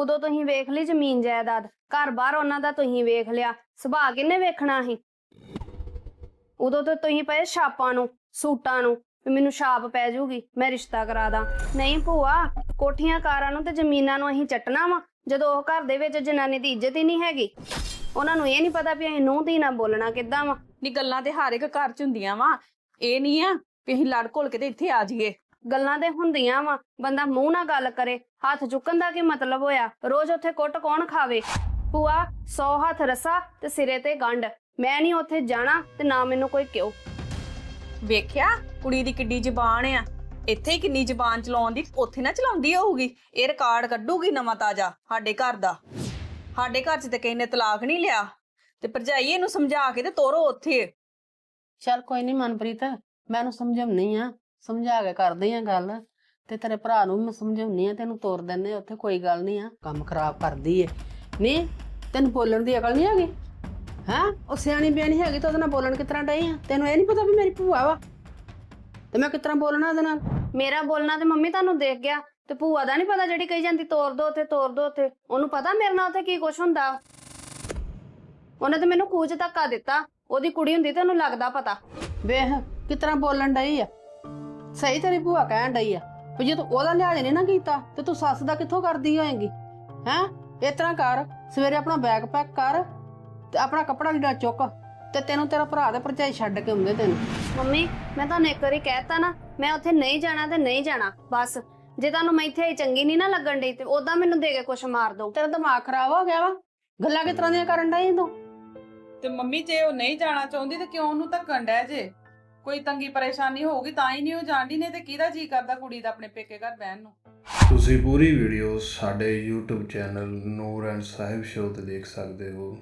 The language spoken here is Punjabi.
ਉਦੋਂ ਤੁਸੀਂ ਵੇਖ ਲਈ ਜ਼ਮੀਨ ਜਾਇਦਾਦ? ਘਰ ਬਾਹਰ ਉਹਨਾਂ ਦਾ ਤੁਸੀਂ ਵੇਖ ਲਿਆ। ਸੁਭਾਅ ਕਿੰਨੇ ਵੇਖਣਾ ਸੀ? ਉਦੋਂ ਤਾਂ ਤੁਸੀਂ ਪਏ ਛਾਪਾਂ ਨੂੰ, ਸੂਟਾਂ ਨੂੰ, ਵੀ ਮੈਨੂੰ ਛਾਪ ਪੈ ਜਾਊਗੀ ਮੈਂ ਰਿਸ਼ਤਾ ਕਰਾ ਦਾਂ। ਨਹੀਂ ਭੂਆ, ਕੋਠੀਆਂ ਕਾਰਾਂ ਨੂੰ ਤੇ ਜ਼ਮੀਨਾਂ ਨੂੰ ਅਸੀਂ ਚੱਟਣਾ ਵਾ, ਜਦੋਂ ਉਹ ਘਰ ਦੇ ਵਿੱਚ ਜਨਾਨੀ ਦੀ ਇੱਜ਼ਤ ਹੀ ਨਹੀਂ ਹੈਗੀ। ਉਹਨਾਂ ਨੂੰ ਇਹ ਨਹੀਂ ਪਤਾ ਵੀ ਅਸੀਂ ਨੂੰਹ ਧੀ ਨਾ ਬੋਲਣਾ ਕਿੱਦਾਂ ਵਾ। ਨੀ ਗੱਲਾਂ ਤੇ ਹਰ ਇੱਕ ਘਰ ਚ ਹੁੰਦੀਆਂ ਵਾ। ਇਹ ਨਹੀਂ ਆ ਵੀ ਅਸੀਂ ਲੜ ਘੋਲ ਕੇ ਤੇ ਇੱਥੇ ਆ ਜਾਈਏ। ਗੱਲਾਂ ਤੇ ਹੁੰਦੀਆਂ ਵਾ। ਬੰਦਾ ਮੂੰਹ ਨਾਲ ਗੱਲ ਕਰੇ ਹੱਥ ਚੁੱਕਣ ਦਾ ਕੀ ਮਤਲਬ ਹੋਇਆ? ਰੋਜ਼ ਉੱਥੇ ਕੁੱਟ ਕੌਣ ਖਾਵੇ? ਭੂਆ 100 ਹੱਥ ਰਸਾ ਤੇ ਸਿਰੇ ਤੇ ਗੰਢ। ਮੈਂ ਨਹੀਂ ਉੱਥੇ ਜਾਣਾ ਤੇ ਨਾ ਮੈਨੂੰ ਕੋਈ ਕਿਉ। ਵੇਖਿਆ? ਕੁੜੀ ਦੀ ਕਿੱਡੀ ਜ਼ਬਾਨ ਆ। ਇੱਥੇ ਹੀ ਕਿੰਨੀ ਜ਼ਬਾਨ ਚਲਾਉਂਦੀ ਉੱਥੇ ਨਾ ਚਲਾਉਂਦੀ ਹੋਊਗੀ। ਇਹ ਰਿਕਾਰਡ ਕੱਢੂਗੀ ਨਵਾਂ ਤਾਜ਼ਾ ਸਾਡੇ ਘਰ ਦਾ। ਸਾਡੇ ਘਰ 'ਚ ਤੇ ਕਿਸੇ ਨੇ ਤਲਾਕ ਨਹੀਂ ਲਿਆ। ਤੇ ਭਰਜਾਈ ਇਹਨੂੰ ਸਮਝਾ ਕੇ ਤੇ ਤੋਰੋ ਉੱਥੇ। ਚੱਲ ਕੋਈ ਨਹੀਂ ਮਨਪ੍ਰੀਤ ਮੈਂ ਉਹਨੂੰ ਸਮਝਾਉਣੀ ਆ ਸਮਝਾ ਕੇ ਕਰਦੀ ਆ ਗੱਲ ਤੇ ਤੇਰੇ ਭਰਾ ਨੂੰ ਮੈਂ ਸਮਝਾਉਣੀ ਆ ਤੈਨੂੰ ਤੋਰ ਦਿੰਦੇ ਆ ਉੱਥੇ ਕੋਈ ਗੱਲ ਨਹੀਂ ਆ। ਕੰਮ ਖਰਾਬ ਕਰਦੀ ਏ। ਨਹੀਂ ਤੈਨੂੰ ਬੋਲਣ ਦੀ ਅਕਲ ਨਹੀਂ ਹੈਗੀ? ਹੈਂ? ਉਹ ਸਿਆਣੀ ਬਿਆਣੀ ਹੈਗੀ ਤਾਂ ਉਹਦੇ ਨਾਲ ਬੋਲਣ ਕਿਸ ਤਰ੍ਹਾਂ ਡਈ ਆ? ਤੈਨੂੰ ਇਹ ਨਹੀਂ ਪਤਾ ਵੀ ਮੇਰੀ ਭੂਆ ਵਾ? ਤੇ ਮੈਂ ਕਿਸ ਤਰ੍ਹਾਂ ਬੋਲਣਾ ਉਹਦੇ ਨਾਲ? ਮੇਰਾ ਬੋਲਣਾ ਤੇ ਮੰਮੀ ਤੁਹਾਨੂੰ ਦੇਖ ਗਿਆ ਤੇ ਭੂਆ ਦਾ ਨਹੀਂ ਪਤਾ ਜਿਹੜੀ ਕਹੀ ਜਾਂਦੀ ਤੋਰ ਦੋ ਉੱਥੇ ਤੋਰ ਦੋ ਉੱਥੇ। ਉਹਨੂੰ ਪਤਾ ਮੇਰੇ ਨਾਲ ਉੱਥੇ ਕੀ ਕੁਛ ਹੁੰਦਾ? ਉਹਨੇ ਤੇ ਮੈਨੂੰ ਖੂਜ ਧੱਕਾ ਦਿੱਤਾ। ਉਹਦੀ ਕੁੜੀ ਹੁੰਦੀ ਤੇ ਉਹਨੂੰ ਲੱਗਦਾ ਪਤਾ। ਵੇਖ ਕਿਸ ਤਰ੍ਹਾਂ ਬੋਲਣ ਡਈ ਆ? ਸਹੀ ਤੇਰੀ ਭੂਆ ਕਹਿਣ ਡਈ ਆ ਵੀ ਜੇ ਤੂੰ ਉਹਦਾ ਲਿਹਾਜ਼ ਨਹੀਂ ਨਾ ਕੀਤਾ ਤੇ ਤੂੰ ਸੱਸ ਦਾ ਕਿੱਥੋਂ ਕਰਦੀ ਹੋਏਂਗੀ? ਹੈਂ? ਇਸ ਤਰ੍ਹਾਂ ਕਰ ਸਵੇਰੇ ਆਪਣਾ ਬੈਗ ਪੈਕ ਕਰ ਤੇ ਆਪਣਾ ਕੱਪੜਾ ਲੀੜਾ ਚੁੱਕ ਤੇ ਤੈਨੂੰ ਤੇਰਾ ਭਰਾ ਤੇ ਭਰਜਾਈ ਛੱਡ ਕੇ ਆਉਂਦੇ ਤੈਨੂੰ। ਮੰਮੀ ਮੈਂ ਤੁਹਾਨੂੰ ਇੱਕ ਵਾਰੀ ਕਹਿਤਾ ਨਾ ਮੈਂ ਉੱਥੇ ਨਹੀਂ ਜਾਣਾ ਤੇ ਨਹੀਂ ਜਾਣਾ ਬਸ। ਜੇ ਤੁਹਾਨੂੰ ਮੈਂ ਇੱਥੇ ਚੰਗੀ ਨਹੀਂ ਨਾ ਲੱਗਣ ਡਈ ਤੇ ਉਦਾਂ ਮੈਨੂੰ ਦੇ ਕੇ ਕੁਛ ਮਾਰ ਦੋ ਤੇਰਾ ਦਿਮਾਗ ਖਰਾਬ ਹੋ ਗਿਆ ਵਾ। ਗੱਲਾਂ ਕਿਸ ਤਰ੍ਹਾਂ ਦੀਆਂ ਕਰਨ ਡਈ ਤੂੰ? ਤੇ ਮੰਮੀ ਜੇ ਉਹ ਨਹੀਂ ਜਾਣਾ ਚਾਹੁੰਦੀ ਤੇ ਕਿਉਂ ਉਹਨੂੰ ਧੱਕਣ ਡੈ ਜੇ? ਕੋਈ ਤੰਗੀ ਪਰੇਸ਼ਾਨੀ ਹੋਊਗੀ ਤਾਂ ਹੀ ਨਹੀਂ ਉਹ ਜਾਂਦੀ ਨਹੀਂ ਤੇ ਕਿਹਦਾ ਜੀ ਕਰਦਾ ਕੁੜੀ ਦਾ ਆਪਣੇ ਪੇਕੇ ਘਰ ਬਹਿਣ ਨੂੰ? ਤੁਸੀਂ ਪੂਰੀ ਵੀਡੀਓ ਸਾਡੇ YouTube channel Noor and Sahib show ਤੇ ਦੇਖ ਸਕਦੇ ਹੋ।